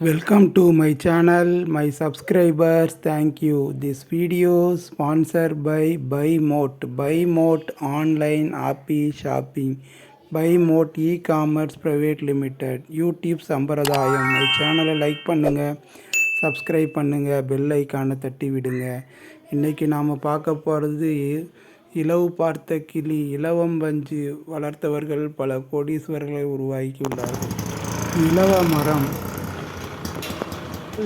Welcome to my channel my subscribers thank you this video sponsor by by mode by mode online appy shopping by mode e commerce private limited YouTube சம்பிரதாயம் my சேனலை like பண்ணுங்கள் subscribe பண்ணுங்கள் bell ஐக்கானை தட்டி விடுங்க இன்றைக்கி நாம் பார்க்க போகிறது இலவு பார்த்த கிளி இலவம் பஞ்சு வளர்த்தவர்கள் பல கோடீஸ்வர்களை உருவாக்கியுள்ளார்கள் இலவ மரம்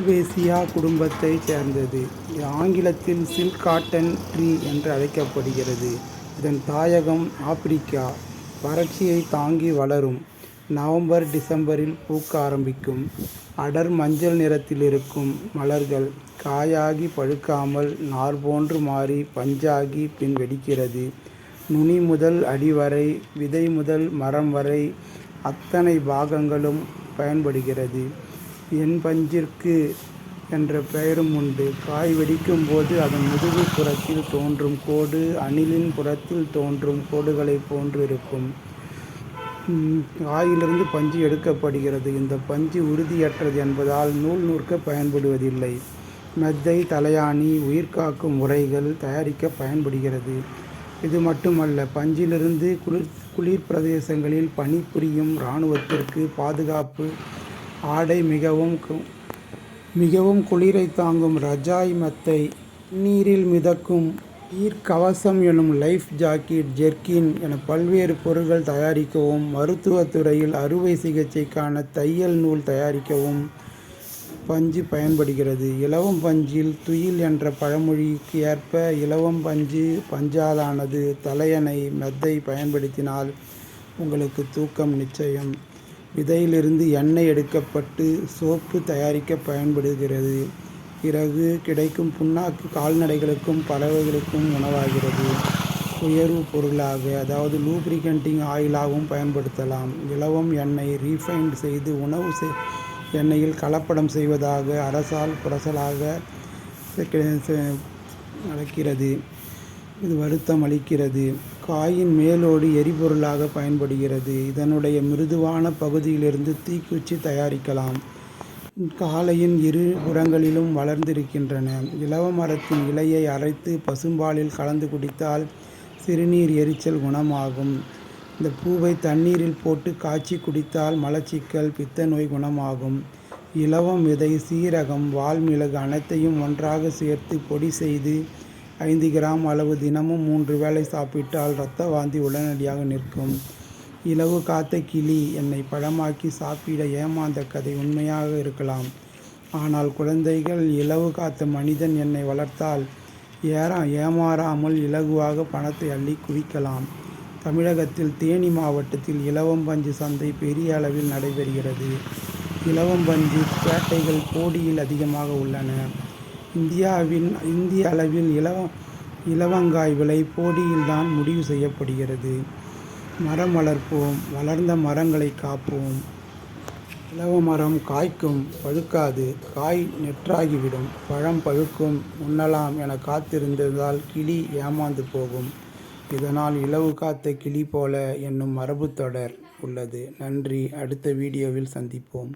வேசியா குடும்பத்தைச் சேர்ந்தது. இது ஆங்கிலத்தில் சில்க் காட்டன் ட்ரீ என்று அழைக்கப்படுகிறது. இதன் தாயகம் ஆப்பிரிக்கா. வறட்சியை தாங்கி வளரும். நவம்பர் டிசம்பரில் பூக்க ஆரம்பிக்கும். அடர் மஞ்சள் நிறத்தில் இருக்கும் மலர்கள் காயாகி பழுக்காமல் நார் போன்று மாறி பஞ்சாகி பின் வெடிக்கிறது. நுனி முதல் அடி வரை விதை முதல் மரம் வரை அத்தனை பாகங்களும் பயன்படுகிறது. என் பஞ்சிற்கு என்ற பெயரும் உண்டு. காய் வெடிக்கும் போது அதன் முதுகு புறத்தில் தோன்றும் கோடு அணிலின் புறத்தில் தோன்றும் கோடுகளைப் போன்று இருக்கும். காயிலிருந்து பஞ்சு எடுக்கப்படுகிறது. இந்த பஞ்சு உறுதியற்றது என்பதால் நூல் நூற்க பயன்படுவதில்லை. மெத்தை தலையாணி உயிர்காக்கும் உரைகள் தயாரிக்க பயன்படுகிறது. இது மட்டுமல்ல பஞ்சிலிருந்து குளிர் குளிர் பிரதேசங்களில் பணிபுரியும் இராணுவத்திற்கு பாதுகாப்பு ஆடை மிகவும் மிகவும் குளிரை தாங்கும் ரஜாய் மத்தை நீரில் மிதக்கும் ஈர்க்கவசம் எனும் லைஃப் ஜாக்கெட் ஜெர்கின் என பல்வேறு பொருட்கள் தயாரிக்கவும் மருத்துவத்துறையில் அறுவை சிகிச்சைக்கான தையல் நூல் தயாரிக்கவும் பஞ்சு பயன்படுகிறது. இலவம் பஞ்சில் துயில் என்ற பழமொழிக்கு ஏற்ப இலவம் பஞ்சு பஞ்சாலானது தலையணை மெத்தை பயன்படுத்தினால் உங்களுக்கு தூக்கம் நிச்சயம். விதையிலிருந்து எண்ணெய் எடுக்கப்பட்டு சோப்பு தயாரிக்க பயன்படுகிறது. பிறகு கிடைக்கும் புண்ணாக்கு கால்நடைகளுக்கும் பறவைகளுக்கும் உணவாகிறது. உயர்வு பொருளாக அதாவது லூப்ரிகண்டிங் ஆயிலாகவும் பயன்படுத்தலாம். இலவம் எண்ணெய் ரீஃபைண்ட் செய்து உணவு செய் எண்ணெயில் கலப்படம் செய்வதாக அரசால் புரசலாக நடக்கிறது. இது வருத்தம் அளிக்கிறது. காயின் மேலோடு எரிபொருளாக பயன்படுகிறது. இதனுடைய மிருதுவான பகுதியிலிருந்து தீக்குச்சி தயாரிக்கலாம். காலையின் இரு புறங்களிலும் வளர்ந்திருக்கின்றன. இலவ மரத்தின் இலையை அரைத்து பசும்பாலில் கலந்து குடித்தால் சிறுநீர் எரிச்சல் குணமாகும். இந்த பூவை தண்ணீரில் போட்டு காய்ச்சி குடித்தால் மலச்சிக்கல் பித்த நோய் குணமாகும். இலவம் விதை சீரகம் வால்மிளகு அனைத்தையும் ஒன்றாக சேர்த்து பொடி செய்து ஐந்து கிராம் அளவு தினமும் மூன்று வேளை சாப்பிட்டால் இரத்த வாந்தி உடனடியாக நிற்கும். இலவு காத்த கிளி என்னை பழமாக்கி சாப்பிட ஏமாந்த கதை உண்மையாக இருக்கலாம். ஆனால் குழந்தைகள் இலவு காத்த மனிதன் என்னை வளர்த்தால் ஏறா ஏமாறாமல் இலகுவாக பணத்தை அள்ளி குவிக்கலாம். தமிழகத்தில் தேனி மாவட்டத்தில் இலவம்பஞ்சு சந்தை பெரிய அளவில் நடைபெறுகிறது. இலவம்பஞ்சு பேட்டைகள் போடியில் அதிகமாக உள்ளன. இந்தியாவின் இந்திய அளவில் இலவ இலவங்காய் விலை போடியில்தான் முடிவு செய்யப்படுகிறது. மரம் வளர்ப்போம் வளர்ந்த மரங்களை காப்போம். இலவ மரம் காய்க்கும் பழுக்காது காய் நெற்றாகிவிடும். பழம் பழுக்கும் உண்ணலாம் என காத்திருந்ததால் கிளி ஏமாந்து போகும். இதனால் இலவு காத்த கிளி போல என்னும் மரபு தொடர் உள்ளது. நன்றி. அடுத்த வீடியோவில் சந்திப்போம்.